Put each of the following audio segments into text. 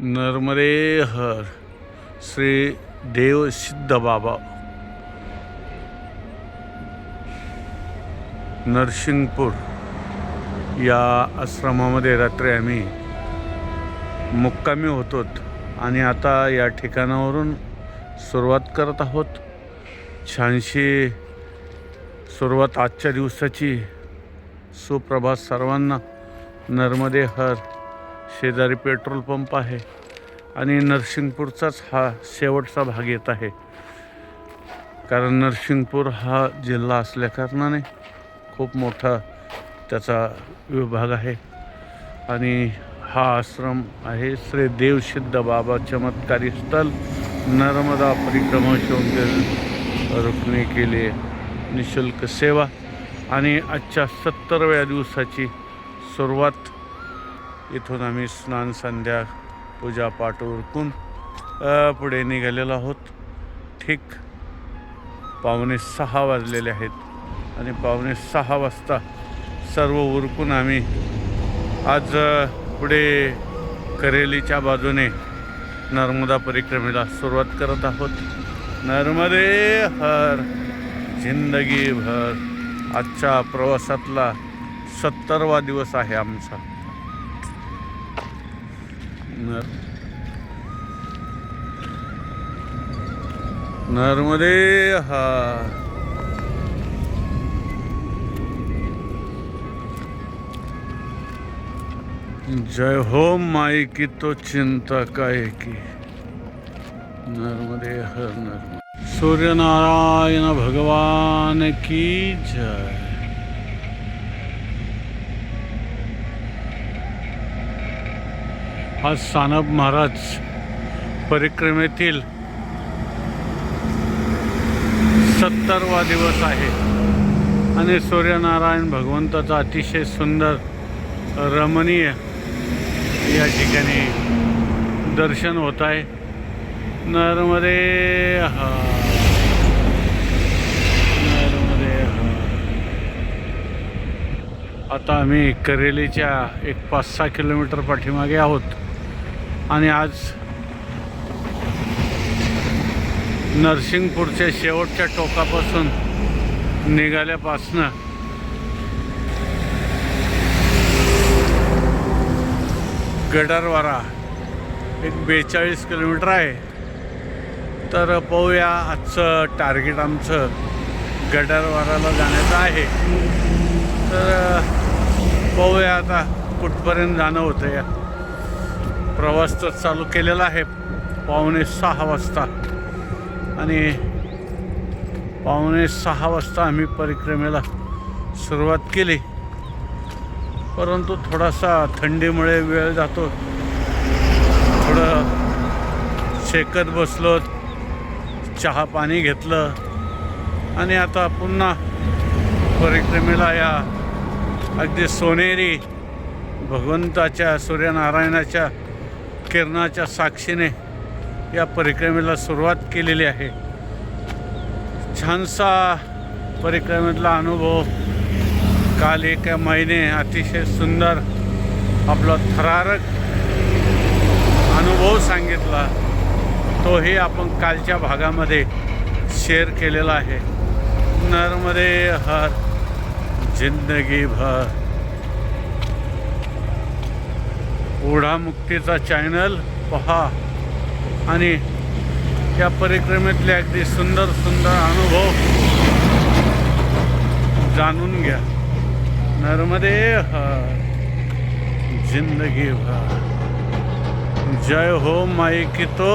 नर्मरे हर श्री देव सिद्ध बाबा। नरसिंगपूर या आश्रमामध्ये रात्री आम्ही मुक्कामी होतो आणि आता या ठिकाणावरून सुरुवात करत आहोत. छानशी सुरुवात आजच्या दिवसाची. सुप्रभात सर्वांना. नर्मदे हर. शेजारी पेट्रोल पंप आहे आणि नरसिंगपूरचाच हा शेवटचा भाग येत आहे. कारण नरसिंगपूर हा जिल्हा असल्याकारणाने खूप मोठा त्याचा विभाग आहे. आणि हा आश्रम आहे श्री देवसिद्ध बाबा चमत्कारी स्थल नर्मदा परिक्रमा शौंदर्य रुकने केले निशुल्क सेवा. आणि आजच्या सत्तरव्या दिवसाची सुरुवात इथून आम्ही स्नान संध्या पूजापाठ उरकून पुढे निघालेलो आहोत. ठीक पावणे सहा वाजलेले आहेत आणि पावणे सहा वाजता सर्व उरकून आम्ही आज पुढे करेलीच्या बाजूने नर्मदा परिक्रमेला सुरुवात करत आहोत. नर्मदे हर जिंदगी भर आजच्या प्रवासातला सत्तरवा दिवस आहे आमचा. नर्मदे हर जय हो माई की तो चिंता काय की नर्मदे हर नर्मदे। सूर्य नारायण भगवान की जय। आज सानप महाराज परिक्रमेतील सत्तरवा दिवस आहे. आणि सूर्यनारायण भगवंताचा अतिशय सुंदर रमणीय या ठिकाणी दर्शन होत आहे. नर्मदे हा. नर्मदे हा. आता आम्ही करेलीच्या एक पाच सहा किलोमीटर पाठीमागे आहोत. आणि आज नरसिंगपूरच्या शेवटच्या टोकापासून निघाल्यापासनं गडारवारा एक बेचाळीस किलोमीटर आहे. तर पाहूया आजचं टार्गेट आमचं गडारवाराला जाण्याचं आहे. तर पाहूया आता कुठपर्यंत जाणं होतं या. प्रवास तर चालू केलेला आहे. पावणे सहा वाजता. आणि पावणे सहा वाजता आम्ही परिक्रमेला सुरुवात केली. परंतु थोडासा थंडीमुळे वेळ जातो. थोडं शेकत बसलो. चहा पाणी घेतलं. आणि आता पुन्हा परिक्रमेला या अगदी सोनेरी भगवंताच्या सूर्यनारायणाच्या किरणाच्या साक्षीने या परिक्रमेला सुरुवात केलेली आहे. छानसा परिक्रमेतला अनुभव. काल एका महिने अतिशय सुंदर आपला थरारक अनुभव सांगितला. तोही आपण कालच्या भागामध्ये शेअर केलेला आहे. नर्मदे हर जिंदगी भर ओढा मुक्तीचा चॅनल पहा. आणि या परिक्रमेतले अगदी सुंदर सुंदर अनुभव जाणून घ्या. नर्मदे जिंदगी भर. जय हो माई की तो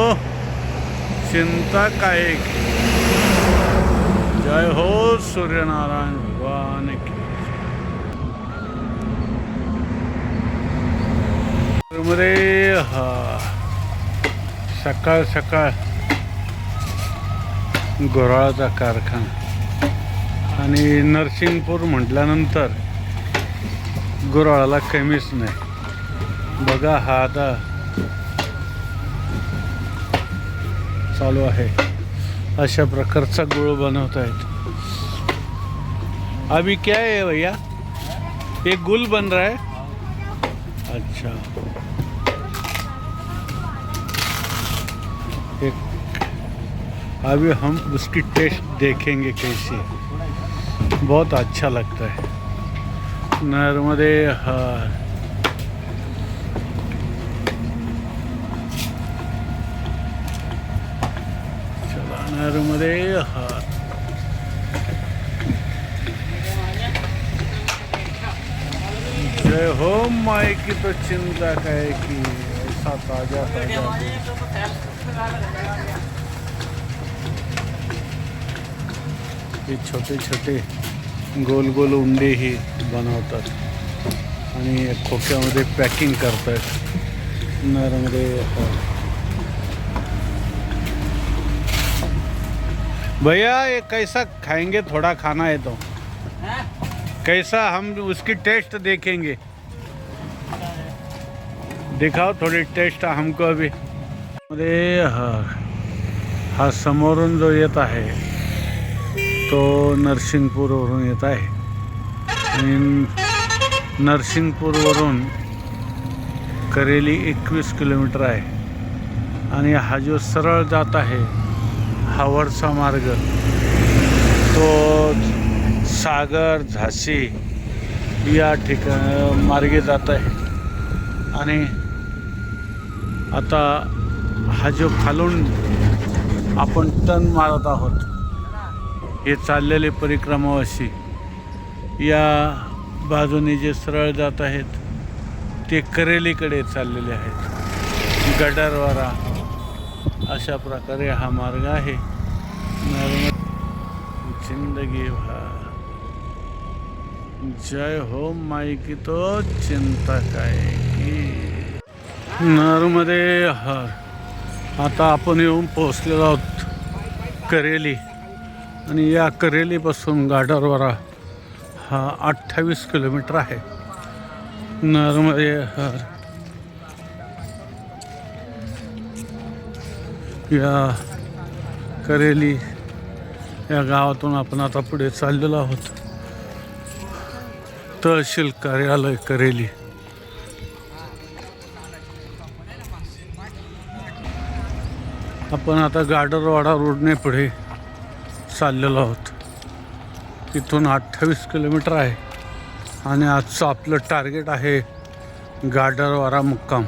चिंता काय की? जय हो सूर्यनारायण भगवान की मध्ये सकाळ सकाळ. गोराळाचा कारखाना. आणि नरसिंगपूर म्हटल्यानंतर गुराळाला कमीच नाही. बघा हा आता चालू आहे. अशा प्रकारचा गुळ बनवत आहेत अभी क्या है भैया? एक गुल बन रहा है? अच्छा. अभी हम उसकी टेस्ट देखेंगे कैसी है। बहुत अच्छा लगता है। नर्मदे हार। नर्मदे हर। जय हो माई की तो चिंता काय कि ऐसा ताज़ा ताज़ा हे छोटे छोटे गोल गोल उंडे ही बनवतात. आणि खोक्यामध्ये पॅकिंग करतात. नरमध्ये भैया, ये कैसा खाएँगे? थोड़ा खाना है तो. कैसा हम उसकी टेस्ट देखेंगे. दिखाओ, थोड़ी टेस्ट हमको अभी. अरे, हा. हा, समोरून जो येत आहे. तो नरसिंगपूरवरून येत आहे. आणि नरसिंगपूरवरून करेली एकवीस किलोमीटर आहे. आणि हा जो सरळ जात आहे हावडचा मार्ग तो सागर झाशी या ठिका मार्गे जात आहे. आणि आता हा जो खालून आपण टन मारत आहोत हे चाललेले परिक्रमावासी या बाजूने जे सरळ जात आहेत ते करेलीकडे चाललेले आहेत. गडारवारा अशा प्रकारे हा मार्ग आहे. जिंदगी भा जय हो माई की तो चिंता काय? की नरमध्ये हर. आता आपण येऊन पोहोचलेलो आहोत करेली. आणि या करेलीपासून गाडरवारा हा अठ्ठावीस किलोमीटर आहे. नर्मदे या करेली या गावातून आपण आता पुढे चाललेलो आहोत. तहसील कार्यालय करेली. आपण आता गाडरवाडा रोडने पुढे चाललेलो आहोत. इथून अठ्ठावीस किलोमीटर आहे. आणि आजचं आपलं टार्गेट आहे गाडरवारा मुक्काम.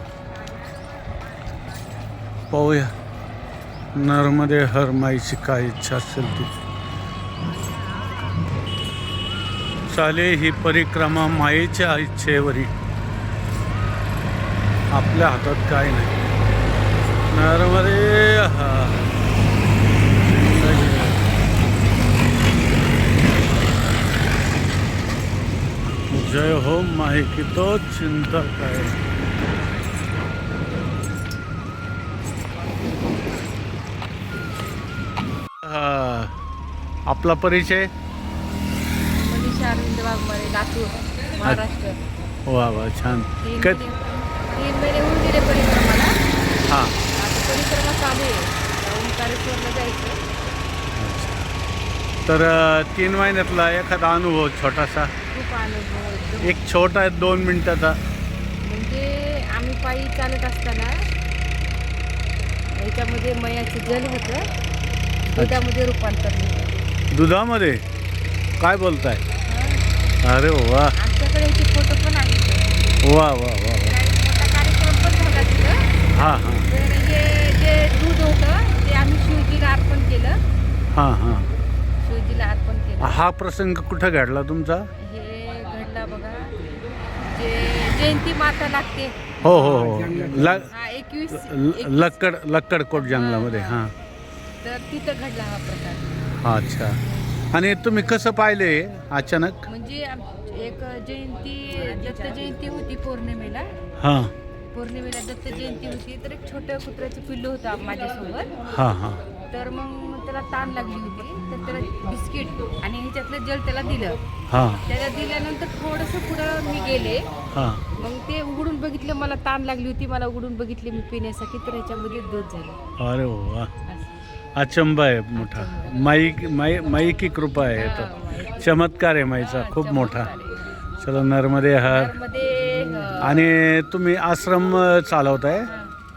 पाहूया. नर्मदे हर माईची काय इच्छा असेल ती. चाले ही परिक्रमा मायेच्या इच्छेवरी. आपल्या हातात काय नाही. नर्मदे हर जय हो माही की तो चिंता काय? हा. आपला परिचय? मनीषा अरविंद वाघमारे लातूर महाराष्ट्र. वा वा छान. तीन क महिने तीन महिने होऊन गेले परिक्रमाला. हां. आता परिक्रमा चालू आहे. आता ओंकारेश्वरला जायचं तर अ, तीन महिन्यातला एखादा अनुभव छोटासा? खूप अनुभव एकदम एक छोटा आहे दोन मिनिटाचा. म्हणजे आम्ही पायी चालत असताना याच्यामध्ये मयाचं जल होतं. दुधामध्ये रूपांतर झालं. दुधामध्ये? काय बोलताय? हं. अरे वा. आमच्याकडे याचे फोटो पण आहेत. वा वा वा वा. काही मोठा कार्यक्रम पण झाला तिथं. हां हां. तर हे जे दूध होतं ते आम्ही शिवजीला अर्पण केलं. हां हां. शिवजीला अर्पण केलं. हा प्रसंग कुठं घडला तुमचा हे घडला बघा जे जयंती माता लागते. हो हो हो. ल हा एकवीस. लक्कड लक्कडकोट जंगलामध्ये हां. तर तिथं घडला हा प्रकार. अच्छा. आणि तुम्ही कसं पाहिले अचानक? म्हणजे आम- एक जयंती दत्त जयंती होती पौर्णिमेला. हां. पौर्णिमेला दत्त जयंती होती तर एक छोटं कुत्र्याचं पिल्लू होतं माझ्यासोबत. हां हां. तर मग त्याला ताण लागली होती. तर त्याला बिस्किट आणि ह्याच्यातलं जल त्याला दिलं. हां. त्याला दिल्यानंतर थोडंसं पुढं मी गेले. हां. मग ते उघडून बघितलं मला ताण लागली होती. मला उघडून बघितले मी पिण्यासाठी तर ह्याच्यामध्ये दूध झालं. अरे वा. अचंबा आहे मोठा. माई माई माई की कृपा आहे हा, तो. चमत्कार आहे माईचा खूप मोठा. चला नर्मदे हरमध्ये आणि तुम्ही आश्रम चालवताय?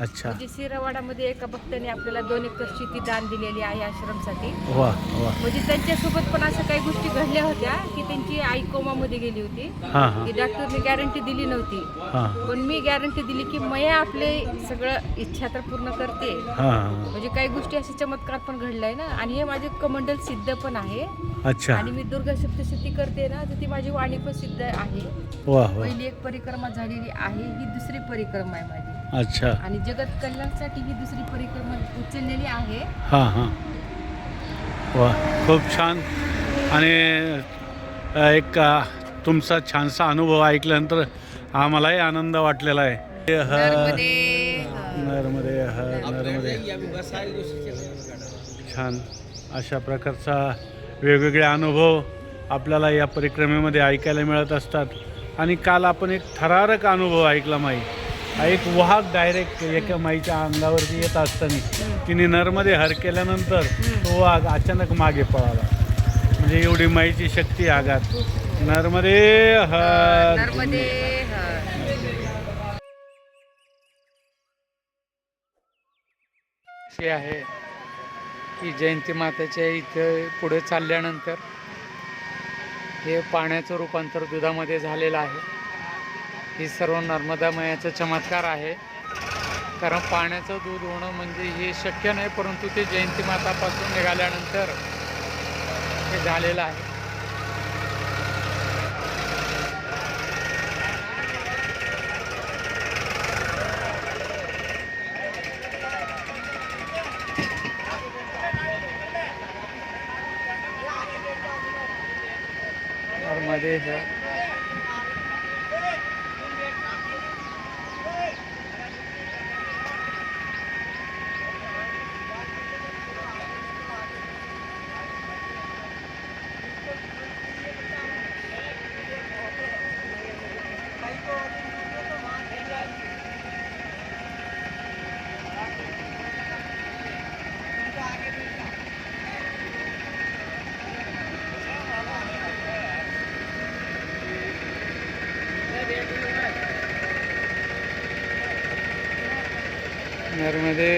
अच्छा. म्हणजे शिरावाडामध्ये एका भक्ताने आपल्याला दोन एकर शेती दान दिलेली आहे आश्रमसाठी. वा वा. म्हणजे त्यांच्यासोबत पण असं काही गोष्टी घडल्या होत्या की त्यांची आई कोमामध्ये गेली होती. हां हां. की डॉक्टरने गॅरंटी दिली नव्हती. हां. पण मी गॅरंटी दिली की मया आपले सगळं इच्छा तर पूर्ण करते. हां हां. म्हणजे काही गोष्टी असे चमत्कार पण घडलाय ना. आणि हे माझे कमंडल सिद्ध पण आहे. अच्छा. आणि मी दुर्गा सप्तशती करते ना तर ती माझी वाणी पण सिद्ध आहे. वा वा. पहिली एक परिक्रमा झालेली आहे ही दुसरी परिक्रमा आहे माझी. अच्छा. आणि जगत कल्याणासाठी ही दुसरी परिक्रमा उचललेली आहे. हां हां. वा खूप छान. आणि एक तुमचा छानसा अनुभव ऐकल्यानंतर आम्हालाही आनंद वाटलेला आहे. ह- नर्मदे नर्मदे ह नर्मदे. छान. अशा प्रकारचा वेगवेगळे अनुभव आपल्याला या परिक्रमेमध्ये ऐकायला मिळत असतात. आणि काल आपण एक थरारक अनुभव ऐकला एक वाहक डायरेक्ट एका माईच्या अंगावरती येत असताना तिने नरमध्ये हर केल्यानंतर तो वाघ अचानक मागे पळाला. म्हणजे एवढी माईची शक्ती आघात. नर्मदे हर. अशी आहे की जयंती माताच्या इथं पुढे चालल्यानंतर हे पाण्याचं रूपांतर दुधामध्ये झालेलं आहे. ही सर्व नर्मदा मयाचा चमत्कार आहे. कारण पाण्याचं दूध होणं म्हणजे हे शक्य नाही परंतु ते जयंती मातापासून निघाल्यानंतर हे झालेलं आहे. नर्मदे नर्मदे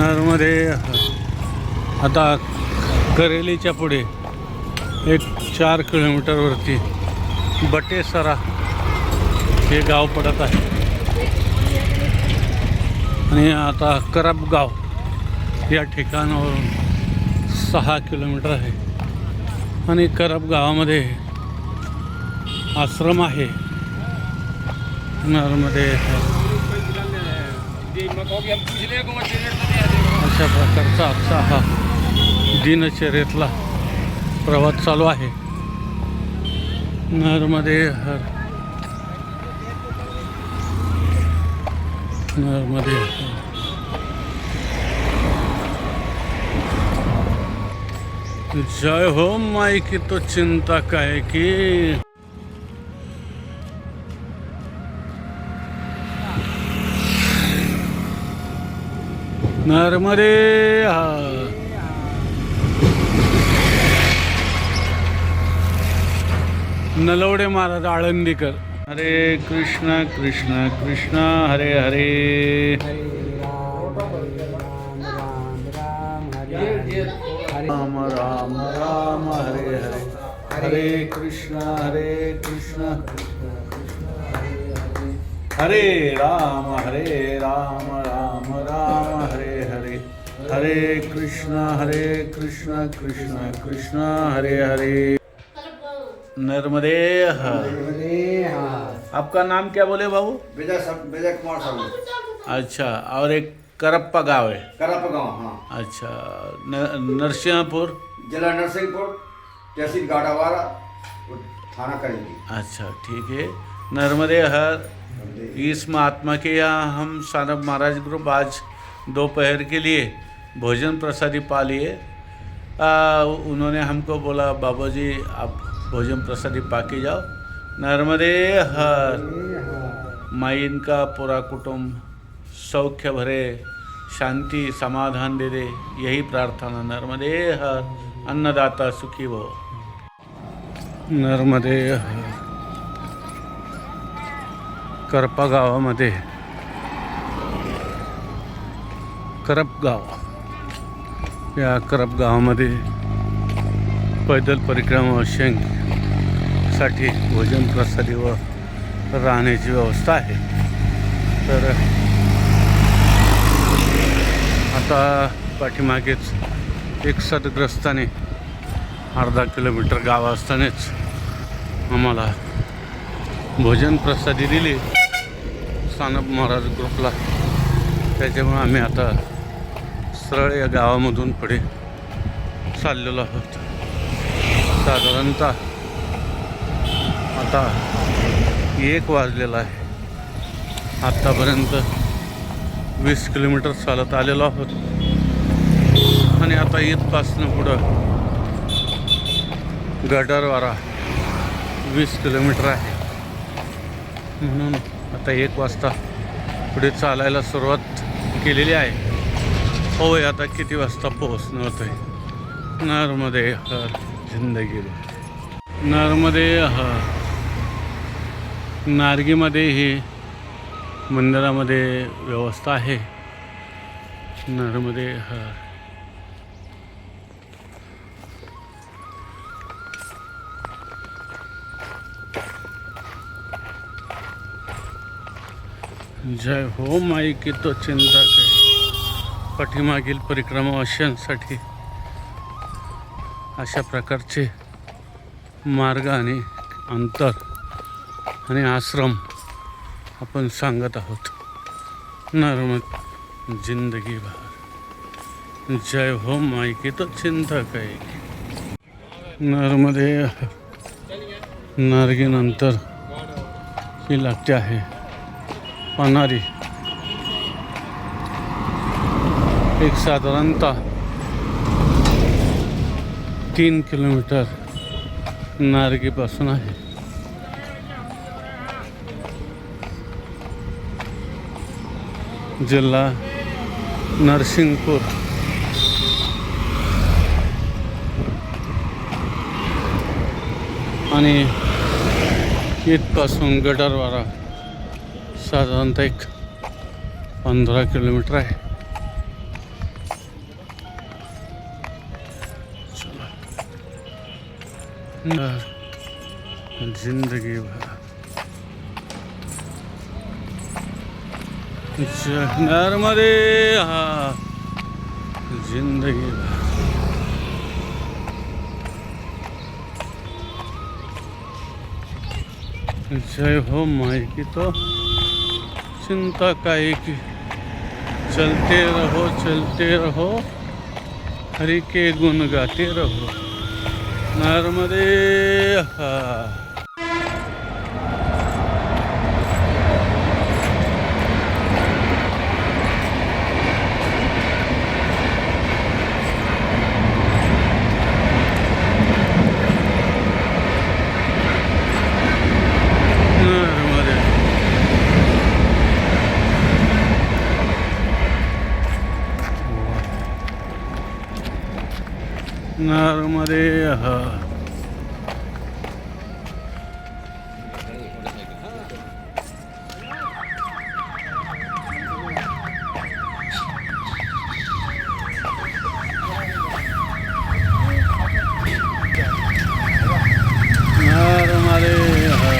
हे आता करेलीच्या पुढे एक चार किलोमीटरवरती बटेसरा हे गाव पडत आहे. आणि आता करपगाव या ठिकाणावरून सहा किलोमीटर आहे. आणि करप गावामध्ये आश्रम आहे. नर्मदे अशा प्रकारचा आजचा हा दिनचर्येतला प्रवास चालू आहे. नर्मदे हर. नर्मदे जय हो माई की तो चिंता काय की नर्मदे हर नलवडे महाराज आळंदीकर. हरे कृष्ण कृष्ण कृष्ण हरे हरे. राम राम राम हरे हरे. हरे कृष्ण हरे कृष्ण हरे राम हरे राम राम राम हरे हरे कृष्ण हरे कृष्ण कृष्ण कृष्णा हरे हरे। नर्मदे आपका नाम क्या बोले बाबू? विजय विजय कुमार साहू अच्छा और एक करप्पा गाँव है। करप्पा गाँव हाँ। अच्छा नरसिंहपुर? जिला नरसिंहपुर तहसील गाड़ावाला थाना करेंगे। अच्छा ठीक है। नर्मदे हर इस महात्मा के यहाँ हम सानब महाराज ग्रुप आज दोपहर के लिए भोजन प्रसादी पा लिए उन्होंने हमको बोला बाबा जी आप भोजन प्रसादी पा के जाओ नर्मदे हर। माई इनका पूरा कुटुंब सौख्य भरे, शांति, समाधान दे दे, यही प्रार्थना। नर्मदे हर। अन्नदाता सुखी भो। नर्मदे हर। करपा गावामध्ये करप गाव या करप गावामध्ये पैदल परिक्रमा साठी भोजन प्रसादी व राहण्याची व्यवस्था आहे. तर आता पाठीमागेच एक सदग्रस्ताने अर्धा किलोमीटर गाव असतानाच आम्हाला भोजन प्रसादी दिली. सानप महाराज ग्रुपला. त्याच्यामुळे आम्ही आता सरळ या गावामधून पुढे चाललेलो आहोत. साधारणतः आता एक वाजलेला आहे. आत्तापर्यंत वीस किलोमीटर चालत आलेलो आहोत. आणि आता इथपासनं पुढं गटारवारा वीस किलोमीटर आहे. म्हणून आता एक वाजता पुढे चालायला सुरुवात केलेली आहे. होय आता किती वाजता पोहोचणं होतं आहे नरमध्ये हर जिंदगी नर्मदे हर. नारगीमध्ये ही मंदिरामध्ये व्यवस्था आहे. नर्मदे हर. जय हो माई की तो चिंता काय पाठीमागील परिक्रमावाशांसाठी अशा प्रकारचे मार्ग आणि अंतर आणि आश्रम आपण सांगत आहोत. नर्मद जिंदगी भर. जय हो माईकी तो चिंता काय नर्मदे नारगीनंतर ही लागते आहे. पानारी एक साधारणतः तीन किलोमीटर नारगीपासून आहे. जिल्हा नरसिंगपूर आणि इथपासून गटारवारा साधारणतः एक पंधरा किलोमीटर आहे. ज़िंदगी भर। नर्मदे ज़िंदगी भर। जय हो माई की तो। चिंता का एक चलते रहो चलते रहो। हरि के गुण गाते रहो। नर्मदे हा नर्मदे नर्मदे हा नर्मदे हा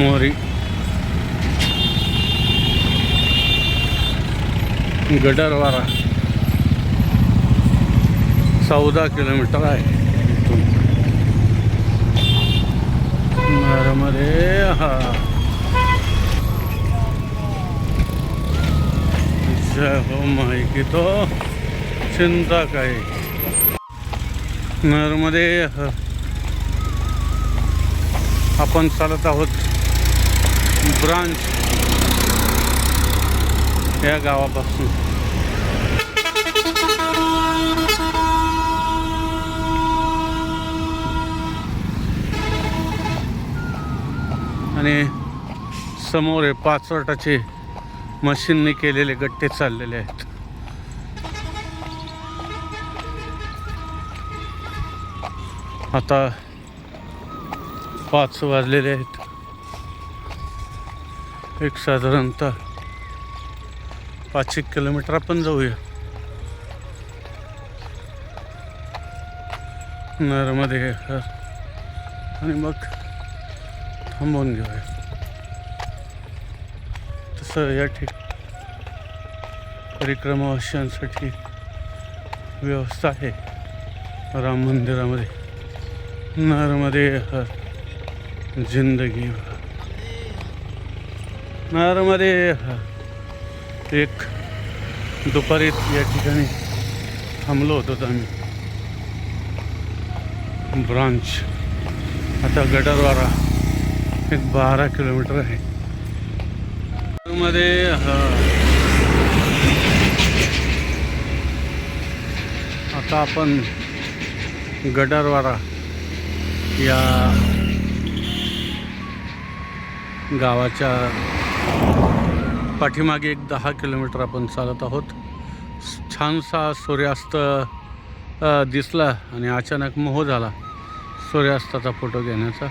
मोहरी गटरवारा चौदा किलोमीटर आहे इथून. नर्मदे हा. हो माहिती तो. चिंता काय नरमध्ये आपण चालत आहोत. ब्रांच या गावापासून. आणि समोर आहे पाचवटाचे मशीनने केलेले गट्टे चाललेले आहेत. आता पाच वाजलेले आहेत. एक साधारणतः पाच एक किलोमीटर आपण जाऊया. नरमध्ये आणि मग थांबवून घेऊया. तसं या ठिक परिक्रमावासियांसाठी व्यवस्था आहे. राम मंदिरामध्ये. नरमध्ये हर जिंदगी भर. एक दुपारी या ठिकाणी थांबलो होतो आम्ही. ब्रांच. आता गटारवारा एक बारा किलोमीटर आहे. मध्ये आता आपण गटारवारा या गावाच्या पाठीमागे एक दहा किलोमीटर आपण चालत आहोत. छानसा सूर्यास्त दिसला आणि अचानक मोह झाला सूर्यास्ताचा फोटो घेण्याचा.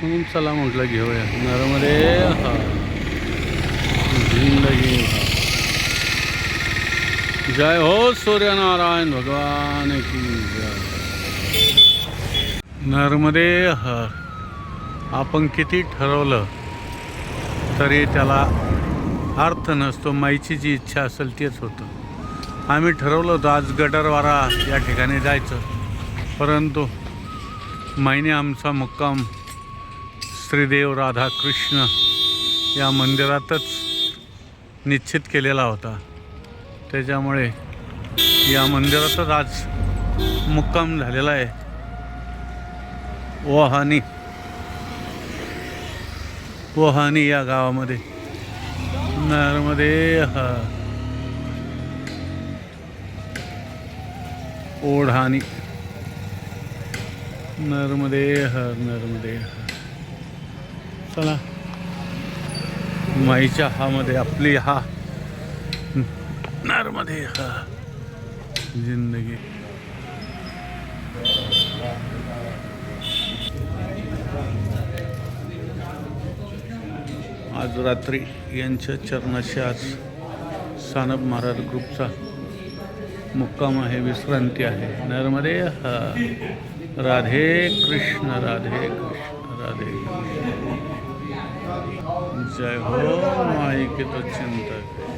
म्हणून चला म्हटलं घेऊया. नर्मदे जिंदगी. जय हो सूर्यनारायण भगवान की जय. नर्मदे हर आपण किती ठरवलं? तरी त्याला अर्थ नसतो माईची जी इच्छा असेल तेच होतं. आम्ही ठरवलं होतं आज गडरवारा या ठिकाणी जायचं. परंतु माईने आमचा मुक्काम श्रीदेव राधाकृष्ण या मंदिरातच निश्चित केलेला होता. त्याच्यामुळे या मंदिरातच आज मुक्काम झालेला आहे. वाहनी पोहानी या गावामध्ये. नरमध्ये ओढानी. नरमध्ये हर नरमध्ये हर चला. माईच्या हामध्ये आपली हा. नरमध्ये हा. जिंदगी. आज रात्री यांच्या चरणाशी आज सानप महाराज ग्रुपचा मुक्काम आहे विश्रांती आहे. नर्मदे हा. राधे कृष्ण राधे कृष्ण राधे कृष्ण. जय हो माई तो चिंतक.